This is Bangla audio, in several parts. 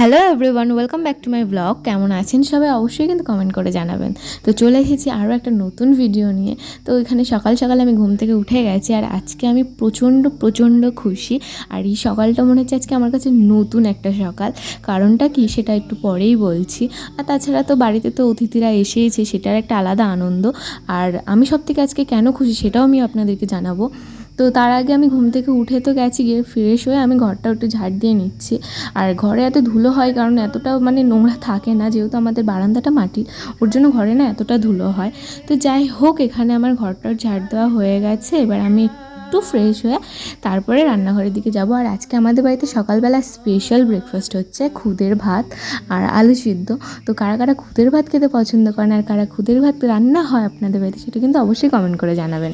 Hello everyone welcome back to my blog কেমন আছেন সবাই? অবশ্যই কিন্তু কমেন্ট করে জানাবেন। তো চলে এসেছি আরও একটা নতুন ভিডিও নিয়ে। তো এখানে সকাল সকাল আমি ঘুম থেকে উঠে গেছি আর আজকে আমি প্রচণ্ড প্রচণ্ড খুশি। আর এই সকালটা মনে হচ্ছে আজকে আমার কাছে নতুন একটা সকাল। কারণটা কি সেটা একটু পরেই বলছি। আর তাছাড়া তো বাড়িতে তো অতিথিরা এসেইছে, সেটার একটা আলাদা আনন্দ। আর আমি সব থেকে আজকে কেন খুশি সেটাও আমি আপনাদেরকে জানাব। তো তার আগে আমি ঘুম থেকে উঠে তো গেছি, গিয়ে ফ্রেশ হয়ে আমি ঘরটা একটু ঝাড় দিয়ে নিচ্ছি। আর ঘরে এত ধুলো হয়, কারণ এতটা মানে নোংরা থাকে না, যেহেতু আমাদের বারান্দাটা মাটির, ওর জন্য ঘরে না এতটা ধুলো হয়। তো যাই হোক, এখানে আমার ঘরটার ঝাড় দেওয়া হয়ে গেছে, এবার আমি একটু ফ্রেশ হয়ে তারপরে রান্নাঘরের দিকে যাব। আর আজকে আমাদের বাড়িতে সকালবেলা স্পেশাল ব্রেকফাস্ট হচ্ছে খুদের ভাত আর আলু সিদ্ধ। তো কারা কারা খুদের ভাত খেতে পছন্দ করেন আর কারা খুদের ভাত রান্না হয় আপনাদের বাড়িতে, সেটা কিন্তু অবশ্যই কমেন্ট করে জানাবেন।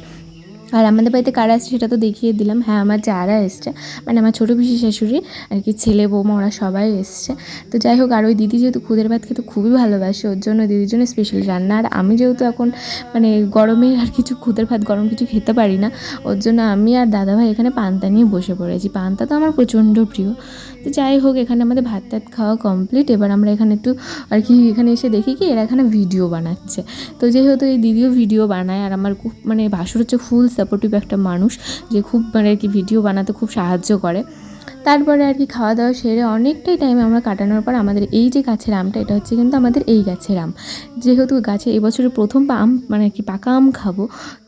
আর আমাদের বাড়িতে কারা আসছে সেটা তো দেখিয়ে দিলাম। হ্যাঁ আমার যারা এসছে মানে আমার ছোটো পিসি শাশুড়ি আর কি ছেলে বৌমা, ওরা সবাই এসছে। তো যাই হোক, আর ওই দিদি যেহেতু খুদের ভাত খেতে খুবই ভালোবাসে, ওর জন্য দিদির জন্য স্পেশাল রান্না। আর আমি যেহেতু এখন মানে গরমে আর কিছু খুদের ভাত, গরম কিছু খেতে পারি না, ওর জন্য আমি আর দাদাভাই এখানে পান্তা নিয়ে বসে পড়েছি। পান্তা তো আমার প্রচণ্ড প্রিয়। তো যাই হোক, এখানে আমাদের ভাত টাত খাওয়া কমপ্লিট এবার আমরা এখানে একটু আর কি এখানে এসে দেখি কি, এরা এখানে ভিডিও বানাচ্ছে। তো যেহেতু এই দিদিও ভিডিও বানায়, আর আমার খুব মানে ভাসুর হচ্ছে ফুল সাপোর্টিভ একটা মানুষ যে খুব মানে কি ভিডিও বানাতে খুব সাহায্য করে। তারপরে আর কি খাওয়া দাওয়া সেরে অনেকটাই টাইম আমরা কাটানোর পর আমাদের এই যে গাছের আমটা, এটা হচ্ছে কিন্তু আমাদের এই গাছের আম। যেহেতু গাছে এবছরের প্রথম আম মানে আর কি পাকা আম খাব,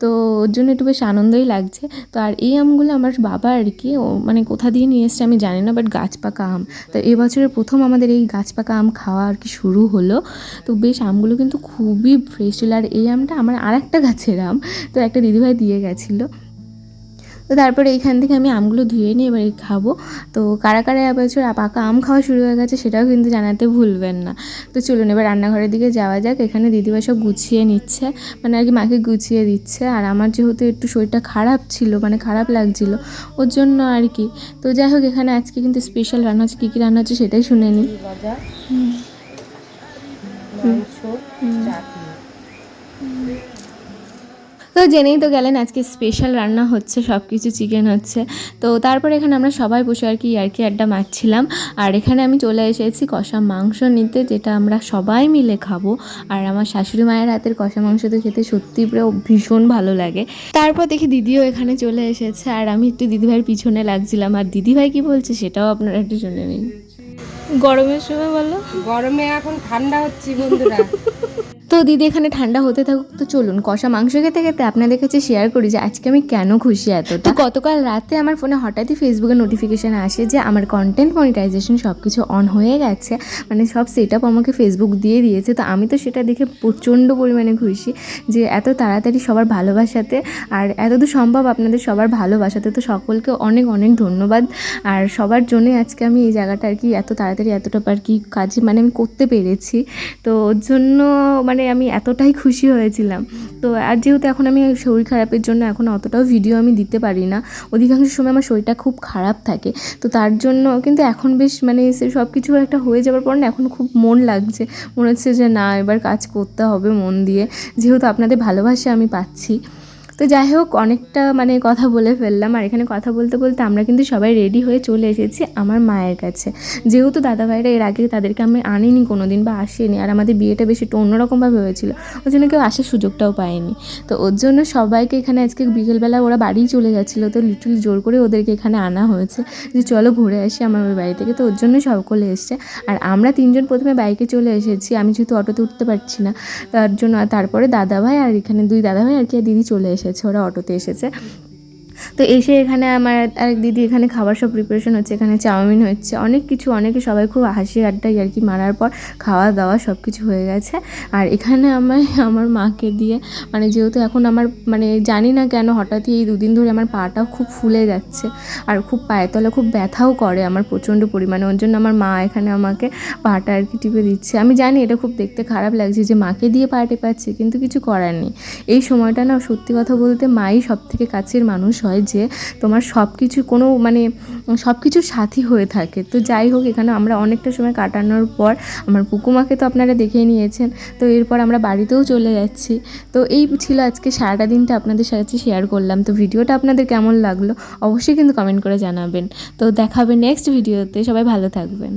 তো ওর জন্য একটু বেশ আনন্দই লাগছে। তো আর এই আমগুলো আমার বাবা আর কি মানে কোথা দিয়ে নিয়ে এসছে আমি জানি না বাট গাছ পাকা আম। তো এবছরের প্রথম আমাদের এই গাছ পাকা আম খাওয়া আর কি শুরু হলো। তো বেশ আমগুলো কিন্তু খুবই ফ্রেশ ছিল। আর এই আমটা আমার আর একটা গাছের আম, তো একটা দিদিভাই দিয়ে গেছিল। তো তারপরে এইখান থেকে আমি আমগুলো ধুয়ে নিয়ে এবারে খাব। তো কারা কারা এবছর পাকা আম খাওয়া শুরু হয়ে গেছে সেটাও কিন্তু জানাতে ভুলবেন না। তো চলুন এবার রান্নাঘরের দিকে যাওয়া যাক। এখানে দিদিভাই সব গুছিয়ে নিচ্ছে মানে আর কি মাকে গুছিয়ে দিচ্ছে। আর আমার যেহেতু একটু শরীরটা খারাপ ছিল মানে খারাপ লাগছিল ওর জন্য আর কি। তো যাই হোক এখানে আজকে কিন্তু স্পেশাল রান্না হচ্ছে কী কী রান্না হচ্ছে সেটাই শুনে নিই। চাটনি। তো জেনেই তো গেলেন আজকে স্পেশাল রান্না হচ্ছে সব কিছু চিকেন হচ্ছে। তো তারপর এখানে আমরা সবাই বসে আর কি আর কি আড্ডা মারছিলাম। আর এখানে আমি চলে এসেছি কষা মাংস নিতে যেটা আমরা সবাই মিলে খাব। আর আমার শাশুড়ি মায়ের হাতের কষা মাংস তো খেতে সত্যি পুরো ভীষণ ভালো লাগে। তারপর দেখি দিদিও এখানে চলে এসেছে আর আমি একটু দিদিভাইয়ের পিছনে লাগছিলাম। আর দিদিভাই কি বলছে সেটাও আপনারা একটু শুনে নিন। গরমের সময় বলো। গরমে এখন ঠান্ডা হচ্ছে বন্ধুরা। তো দিদি এখানে ঠান্ডা হতে থাকুক, তো চলুন কষা মাংস খেতে খেতে আপনাদের কাছে শেয়ার করি যে আজকে আমি কেন খুশি এত তো গতকাল রাতে আমার ফোনে হঠাৎই ফেসবুকে নোটিফিকেশান আসে যে আমার কন্টেন্ট মনিটাইজেশন সব কিছু অন হয়ে গেছে মানে সব সেট আপ আমাকে ফেসবুক দিয়ে দিয়েছে, তো আমি তো সেটা দেখে প্রচণ্ড পরিমাণে খুশি যে এত তাড়াতাড়ি সবার ভালোবাসাতে আর এতদূর সম্ভব আপনাদের সবার ভালোবাসাতে, তো সকলকে অনেক অনেক ধন্যবাদ। আর সবার জন্যই আজকে আমি এই জায়গাটা আর কি এত তাড়াতাড়ি এতটা আর কি কাজ মানে আমি করতে পেরেছি। তো ওর জন্য মানে আমি এতটাই খুশি হয়েছিলাম। তো, আর যেহেতু এখন আমি শরীর খারাপের জন্য এখন অতটাও ভিডিও আমি দিতে পারি না, অধিকাংশ সময় আমার শরীরটা খুব খারাপ থাকে। তো তার জন্য কিন্তু এখন বেশ মানে সে সব কিছু একটা হয়ে যাওয়ার পর না এখন খুব মন লাগছে। মনে হচ্ছে যে না, এবার কাজ করতে হবে মন দিয়ে। যেহেতু আপনাদের ভালোবাসা আমি পাচ্ছি। তো যাই হোক অনেকটা মানে কথা বলে ফেললাম। আর এখানে কথা বলতে বলতে আমরা কিন্তু সবাই রেডি হয়ে চলে এসেছি আমার মায়ের কাছে। যেহেতু দাদাভাইরা এর আগে তাদেরকে আমি আনিনি কোনো দিন বা আসেনি। আর আমাদের বিয়েটা বেশি একটু অন্যরকমভাবে হয়েছিল। ওই জন্য কেউ আসার সুযোগটাও পায়নি। তো ওর জন্য সবাইকে এখানে আজকে বিকেলবেলা ওরা বাড়ি চলে গেছিল। তো লিটুল জোর করে ওদেরকে এখানে আনা হয়েছে। যে চলো ঘুরে আসি আমার বাড়ি থেকে। তো ওর জন্য সকলে এসছে। আর আমরা তিনজন প্রথমে বাইকে চলে এসেছি। আমি যেহেতু অটোতে উঠতে পারছি না, তার জন্য তারপরে দাদাভাই আর এখানে দুই দাদাভাই আর কি দিদি চলে এসেছে। ওরা অটোতে এসেছে। তো এসে এখানে আমার আরেক দিদি এখানে খাবার সব প্রিপারেশন হচ্ছে, এখানে চাউমিন হচ্ছে, অনেক কিছু, অনেকে সবাই খুব হাসি আড্ডাই আর কি মারার পর খাওয়া দাওয়া সব কিছু হয়ে গেছে। আর এখানে আমার আমার মাকে দিয়ে মানে যেহেতু এখন আমার মানে জানি না কেন হঠাৎই এই দুদিন ধরে আমার পাটা খুব ফুলে যাচ্ছে আর খুব পায়ের তলা খুব ব্যথাও করে আমার প্রচণ্ড পরিমাণে। ওর জন্য আমার মা এখানে আমাকে পাটা আর কি টিপে দিচ্ছে। আমি জানি এটা খুব দেখতে খারাপ লাগছে যে মাকে দিয়ে পা টেপাচ্ছে, কিন্তু কিছু করার নেই। এই সময়টা না সত্যি কথা বলতে মাই সব থেকে কাছের মানুষ হয় যে তোমার সব কিছু কোনো মানে সব কিছুর সাথী হয়ে থাকে। তো যাই হোক, এখানে আমরা অনেকটা সময় কাটানোর পর আমার পুকুমাকে তো আপনারা দেখেই নিয়েছেন। তো এরপর আমরা বাড়িতেও চলে যাচ্ছি। তো এই ছিল আজকে সারাটা দিনটা আপনাদের সাথে শেয়ার করলাম। তো ভিডিওটা আপনাদের কেমন লাগল অবশ্যই কিন্তু কমেন্ট করে জানাবেন। তো দেখাবে নেক্সট ভিডিওতে সবাই ভালো থাকবেন।